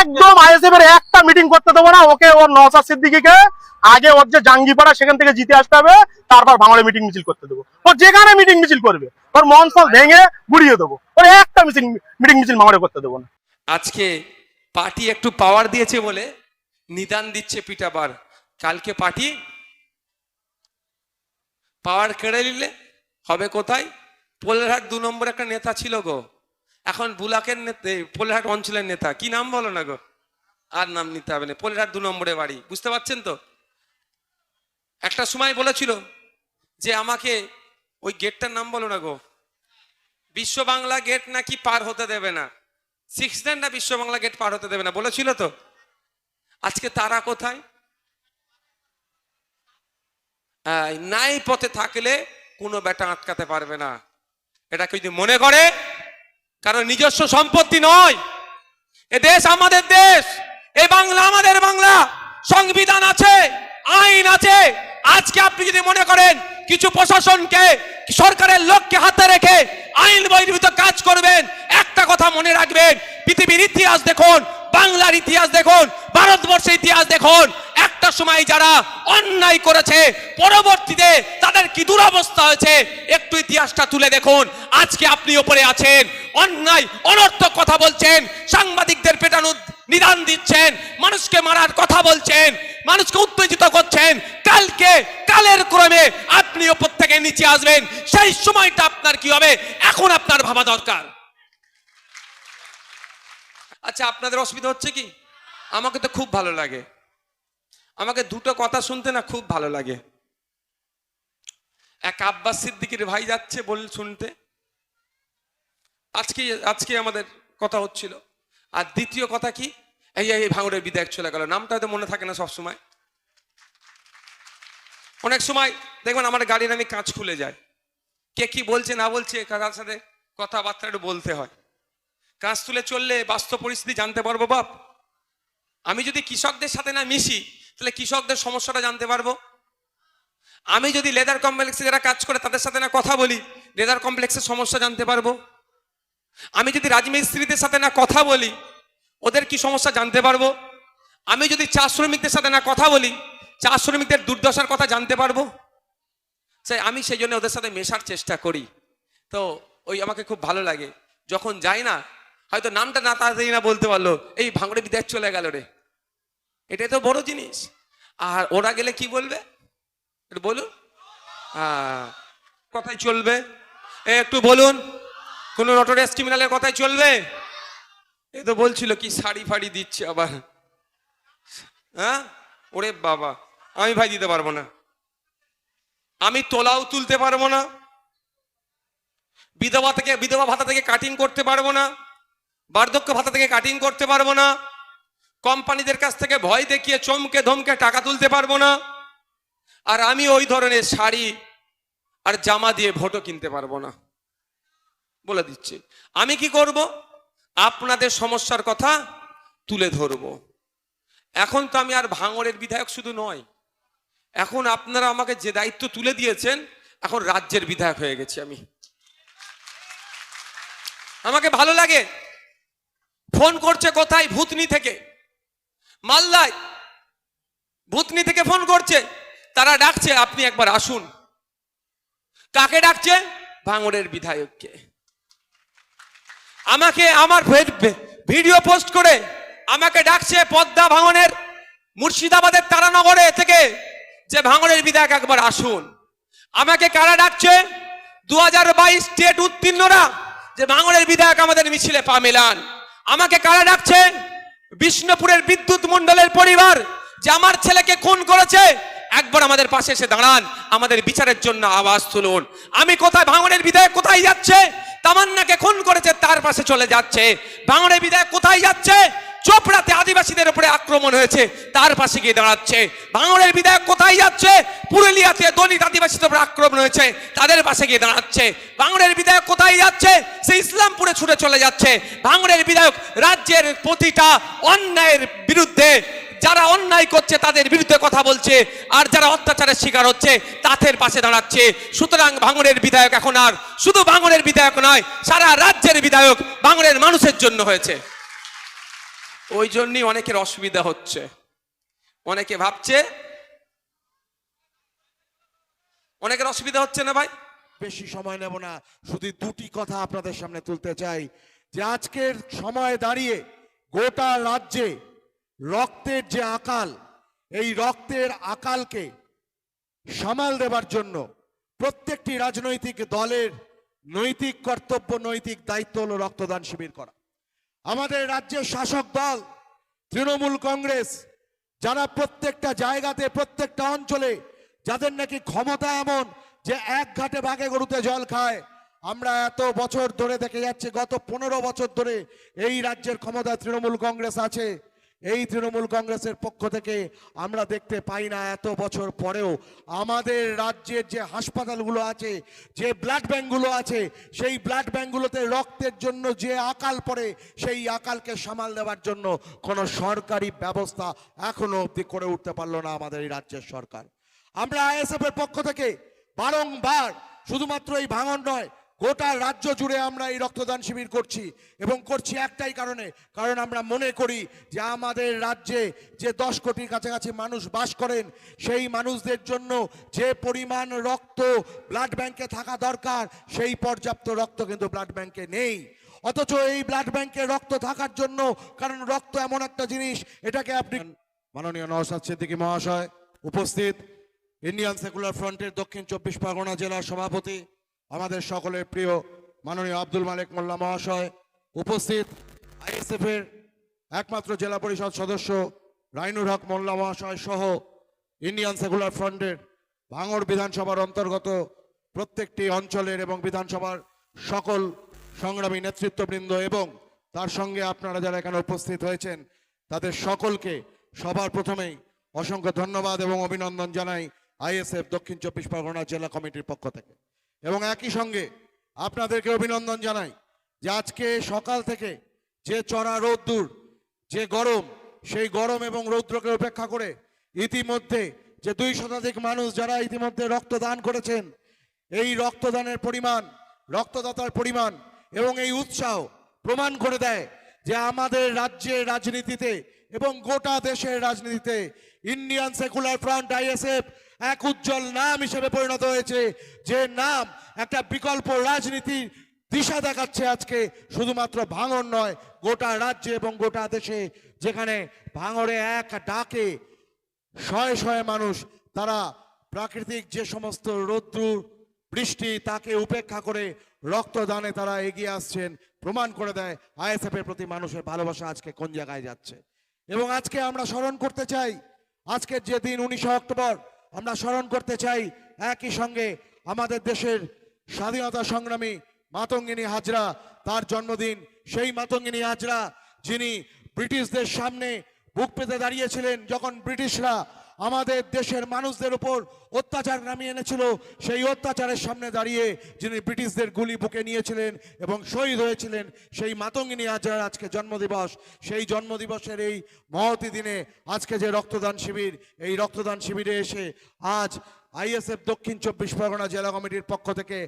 একদম আইএসএফ এর একটা মিটিং করতে দেবো না। ওকে ওর নওসাদ সিদ্দিকিকে আগে ওর যে জাঙ্গিপাড়া সেখান থেকে জিতে আসতে হবে। তারপর ভাঙড়ে মিটিং মিছিল করতে দেবো। ও যেখানে মিটিং মিছিল করবে ওর মন ফল ভেঙে গুড়িয়ে দেবো। ওর একটা মিটিং মিটিং মিছিল ভাঙড়ে করতে দেবো না। আজকে পার্টি একটু পাওয়ার দিয়েছে বলে নিদান দিচ্ছে পিটাবার কালকে পার্টি পাওয়ার কেড়ে নিলে হবে কোথায়? পোলেরহাট দু নম্বর একটা নেতা ছিল গো। এখন বুলাকের নেতা, পোলেরহাট অঞ্চলের নেতা, কি নাম বলো না গো? আর নাম নিতে হবে না, পোলেরহাট দু নম্বরে বাড়ি, বুঝতে পারছেন তো? একটা সময় বলেছিল যে আমাকে ওই গেটটার নাম বলো না গো? বিশ্ব বাংলা গেট নাকি পার হতে দেবে না? সিক্স না বিশ্ব বাংলা গেট পার হতে দেবে না, বলেছিল তো? আজকে তারা কোথায়? নাই পথে থাকলে কোনো বেটা আটকাতে পারবে না। এটা কেউ যদি মনে করে কারণ নিজস্ব সম্পত্তি নয়। এ দেশ আমাদের দেশ, এ বাংলা আমাদের বাংলা, সংবিধান আছে, আইন আছে। আজকে আপনি যদি মনে করেন কিছু প্রশাসনকে, সরকারের লোককে হাতে রেখে আইন বহির্ভূত কাজ করবেন, একটা কথা মনে রাখবেন, পৃথিবীর ইতিহাস দেখুন, বাংলার ইতিহাস দেখুন, ভারতবর্ষের ইতিহাস দেখুন একটা সময় যারা অন্যায় করেছে, পরবর্তীতে তাদের কি দুরবস্থা হয়েছে, একটু ইতিহাসটা তুলে দেখুন। আজকে আপনি ওপরে আছেন, অন্যায়, অনর্থক কথা বলছেন, সাংবাদিকদের পেটানোর নিদান দিচ্ছেন, মানুষকে মারার কথা বলছেন, মানুষকে উত্তেজিত করছেন। কালকে, কালের ক্রমে আপনি ওপর থেকে নিচে আসবেন। সেই সময়টা আপনার কি হবে? এখন আপনার ভাবা দরকার। আচ্ছা আপনাদের অসুবিধা হচ্ছে কি? আমাকে তো খুব ভালো লাগে। আমাকে দুটো কথা শুনতে না খুব ভালো লাগে। এক আব্বাস সিদ্দিকির ভাই যাচ্ছে বল শুনতে। আজকে আজকে আমাদের কথা হচ্ছিল। আর দ্বিতীয় কথা কি? এই এই ভাঙড়ের বিধায়ক চলে গেল। নামটা হয়তো মনে থাকে না সবসময় অনেক সময় দেখবেন আমার গাড়ির আমি কাঁচ খুলে যায় কে কি বলছে না বলছে কার সাথে কথাবার্তা একটু বলতে হয়। কাঁচ তুলে চললে বাস্তব পরিস্থিতি জানতে পারব বাপ। আমি যদি কৃষকদের সাথে না মিশি তাহলে কৃষকদের সমস্যাটা জানতে পারব? আমি যদি লেদার কমপ্লেক্সে যারা কাজ করে তাদের সাথে না কথা বলি, লেদার কমপ্লেক্সের সমস্যা জানতে পারব? আমি যদি রাজমিস্ত্রিদের সাথে না কথা বলি, ওদের কি সমস্যা জানতে পারব? আমি যদি চা শ্রমিকদের সাথে না কথা বলি, চা শ্রমিকদের দুর্দশার কথা জানতে পারব? সেই আমি সেই জন্য ওদের সাথে মেশার চেষ্টা করি। তো ওই আমাকে খুব ভালো লাগে। যখন যাই না, হয়তো নামটা না তাড়াতাড়ি না বলতে পারল, এই ভাঙড়ে বিদেশ চলে গেল রে। এটাই তো বড় জিনিস। আর ওরা গেলে কি বলবে? বলুন। হ্যাঁ কথাই চলবে। একটু বলুন, কোন নটোরিয়াস ক্রিমিনালের কথাই চলবে? এ তো বলছিল কি শাড়ি ফাড়ি দিচ্ছে আবার। হ্যাঁ? ওরে বাবা, আমি ভাই দিতে পারব না। আমি তোলাও তুলতে পারব না। বিধবা থেকে, বিধবা ভাতা থেকে কাটিং করতে পারব না। বার্ধক্য ভাতা থেকে কাটিং করতে পারব না। কোম্পানিদের কাছ থেকে ভয় দেখিয়ে চমকে ধমকে টাকা তুলতে পারব না। আর আমি ওই ধরনের শাড়ি আর জামা দিয়ে ভোটও কিনতে পারব না। বলে দিচ্ছি, আমি কি করব? আপনাদের সমস্যার কথা তুলে ধরব। এখন তো আমি আর ভাঙড়ের বিধায়ক শুধু নয় এখন আপনারা আমাকে যে দায়িত্ব তুলে দিয়েছেন, এখন রাজ্যের বিধায়ক হয়ে গেছি আমি। আমাকে ভালো লাগে? ফোন করছে কোথায়? ভূতনি থেকে। মালদায় ভূতনি থেকে ফোন করছে, তারা ডাকছে, আপনি একবার আসুন। কাকে ডাকছে? ভাঙড়ের বিধায়ককে। আমাকে আমার ভিডিও পোস্ট করে আমাকে ডাকছে পদ্মা ভাঙনের মুর্শিদাবাদের তারানগরে থেকে যে ভাঙনের বিধায়ক একবার আসুন। আমাকে কারা ডাকছে? দু হাজার বাইশ স্টেট উত্তীর্ণরা যে ভাঙনের বিধায়ক আমাদের মিছিলে পা মেলান। আমাকে কারা ডাকছে? বিষ্ণুপুরের বিদ্যুৎ মন্ডলের পরিবার যে আমার ছেলেকে খুন করেছে, একবার আমাদের পাশে এসে দাঁড়ান, আমাদের বিচারের জন্য আওয়াজ তুলুন। আমি কোথায়, ভাঙনের বিধায়ক কোথায় যাচ্ছে? তামান্নাকে খুন করেছে, তার পাশে চলে যাচ্ছে। ভাঙনের বিধায়ক কোথায় যাচ্ছে? চোপড়াতে আদিবাসীদের উপরে আক্রমণ হয়েছে, তার পাশে গিয়ে দাঁড়াচ্ছে। ভাঙনের বিধায়ক কোথায় যাচ্ছে? পুরুলিয়াতে দলিত আদিবাসীদের উপরে আক্রমণ হয়েছে, তাদের পাশে গিয়ে দাঁড়াচ্ছে। ভাঙনের বিধায়ক কোথায় যাচ্ছে? সে ইসলামপুরে ছুটে চলে যাচ্ছে। ভাঙনের বিধায়ক রাজ্যের প্রতিটা অন্যায়ের বিরুদ্ধে, যারা অন্যায় করছে তাদের বিরুদ্ধে কথা বলছে, আর যারা অত্যাচারের শিকার হচ্ছে, তাদের পাশে দাঁড়াচ্ছে। সুতরাং ভাঙনের বিধায়ক এখন আর, শুধু ভাঙনের বিধায়ক নয়, সারা রাজ্যের বিধায়ক ভাঙনের মানুষের জন্য হয়েছে। ওই জন্যই অনেকের অসুবিধা হচ্ছে। অনেকে ভাবছে, অনেকের অসুবিধা হচ্ছে না ভাই? বেশি সময় নেব না। শুধু দুটি কথা আপনাদের সামনে তুলতে চাই, যে আজকের সময় দাঁড়িয়ে গোটা রাজ্যে রক্তের যে আকাল, এই রক্তের আকালকে সামাল দেবার জন্য প্রত্যেকটি রাজনৈতিক দলের নৈতিক কর্তব্য, নৈতিক দায়িত্ব হলো রক্তদান শিবির করা। আমাদের রাজ্যের শাসক দল, তৃণমূল কংগ্রেস, যারা প্রত্যেকটা জায়গাতে, প্রত্যেকটা অঞ্চলে যাদের নাকি ক্ষমতা এমন যে এক ঘাটে বাঘে গরুতে জল খায়, আমরা এত বছর ধরে দেখে যাচ্ছি, গত পনেরো বছর ধরে এই রাজ্যের ক্ষমতা তৃণমূল কংগ্রেস আছে। এই তৃণমূল কংগ্রেসের পক্ষ থেকে আমরা দেখতে পাই না এত বছর পরেও আমাদের রাজ্যের যে হাসপাতালগুলো আছে, যে ব্লাড ব্যাঙ্কগুলো আছে, সেই ব্লাড ব্যাঙ্কগুলোতে রক্তের জন্য যে আকাল পড়ে, সেই আকালকে সামাল দেওয়ার জন্য কোনো সরকারি ব্যবস্থা এখনও অবধি করে উঠতে পারল না আমাদের এই রাজ্যের সরকার। আমরা আইএসএফ এর পক্ষ থেকে বারংবার শুধুমাত্র এই ভাঙন নয় গোটা রাজ্য জুড়ে আমরা এই রক্তদান শিবির করছি এবং করছি একটাই কারণে, কারণ আমরা মনে করি যে আমাদের রাজ্যে যে দশ কোটির কাছাকাছি মানুষ বাস করেন, সেই মানুষদের জন্য যে পরিমাণ রক্ত ব্লাড ব্যাংকে থাকা দরকার, সেই পর্যাপ্ত রক্ত কিন্তু ব্লাড ব্যাংকে নেই। অথচ এই ব্লাড ব্যাংকে রক্ত থাকার জন্য, কারণ রক্ত এমন একটা জিনিস, এটাকে আপনি মাননীয় নওশাদ সিদ্দিকী মহাশয়, উপস্থিত, ইন্ডিয়ান সেকুলার ফ্রন্টের দক্ষিণ চব্বিশ পরগনা জেলার সভাপতি আমাদের সকলের প্রিয় মাননীয় আব্দুল মালিক মোল্লা মহাশয় উপস্থিত আইএসএফ এর একমাত্র জেলা পরিষদ সদস্য রাইনুর হক মোল্লা মহাশয় সহ ইন্ডিয়ান সেকুলার ফ্রন্টের ভাঙড় বিধানসভার অন্তর্গত প্রত্যেকটি অঞ্চলের এবং বিধানসভার সকল সংগ্রামী নেতৃত্ববৃন্দ এবং তার সঙ্গে আপনারা যারা এখানে উপস্থিত হয়েছেন, তাদের সকলকে সবার প্রথমেই অসংখ্য ধন্যবাদ এবং অভিনন্দন জানাই আইএসএফ দক্ষিণ চব্বিশ পরগনা জেলা কমিটির পক্ষ থেকে। এবং একই সঙ্গে আপনাদেরকে অভিনন্দন জানাই যে আজকে সকাল থেকে যে চড়া রোদ্দুর, যে গরম, সেই গরম এবং রৌদ্রকে উপেক্ষা করে ইতিমধ্যে যে দুই শতাধিক মানুষ যারা ইতিমধ্যে রক্তদান করেছেন, এই রক্তদানের পরিমাণ, রক্তদাতার পরিমাণ এবং এই উৎসাহ প্রমাণ করে দেয় যে আমাদের রাজ্যের রাজনীতিতে এবং গোটা দেশের রাজনীতিতে ইন্ডিয়ান সেকুলার ফ্রন্ট আইএসএফ এক উজ্জ্বল নাম হিসেবে পরিণত হয়েছে। যে নাম একটা বিকল্প রাজনীতির দিশা দেখাচ্ছে আজকে, শুধুমাত্র ভাঙন নয়, গোটা রাজ্যে এবং গোটা দেশে, যেখানে ভাঙরে এক ডাকে শয়ে শয়ে মানুষ, তারা প্রাকৃতিক যে সমস্ত রৌদ্র বৃষ্টি, তাকে উপেক্ষা করে রক্তদানে তারা এগিয়ে আসছেন, প্রমাণ করে দেয় আইএসএফ এর প্রতি মানুষের ভালোবাসা আজকে কোন জায়গায় যাচ্ছে। এবং আজকে আমরা স্মরণ করতে চাই, আজকের যে দিন উনিশে অক্টোবর আমরা স্মরণ করতে চাই একই সঙ্গে আমাদের দেশের স্বাধীনতা সংগ্রামী মাতঙ্গিনী হাজরা, তার জন্মদিন, সেই মাতঙ্গিনী হাজরা যিনি ব্রিটিশদের সামনে বুক পেতে দাঁড়িয়েছিলেন, যখন ব্রিটিশরা আমাদের দেশের মানুষদের উপর অত্যাচার নামিয়ে এনেছিল। সেই অত্যাচারের সামনে দাঁড়িয়ে যিনি ব্রিটিশদের গুলি বুকে নিয়েছিলেন এবং শহীদ হয়েছিলেন, সেই মাতঙ্গিনী আজহার আজকে জন্মদিবস। সেই জন্মদিবসের এই মহতি দিনে আজকে যে রক্তদান শিবির, এই রক্তদান শিবিরে এসে আজ আইএসএফ দক্ষিণ চব্বিশ পরগনা জেলা কমিটির পক্ষ থেকে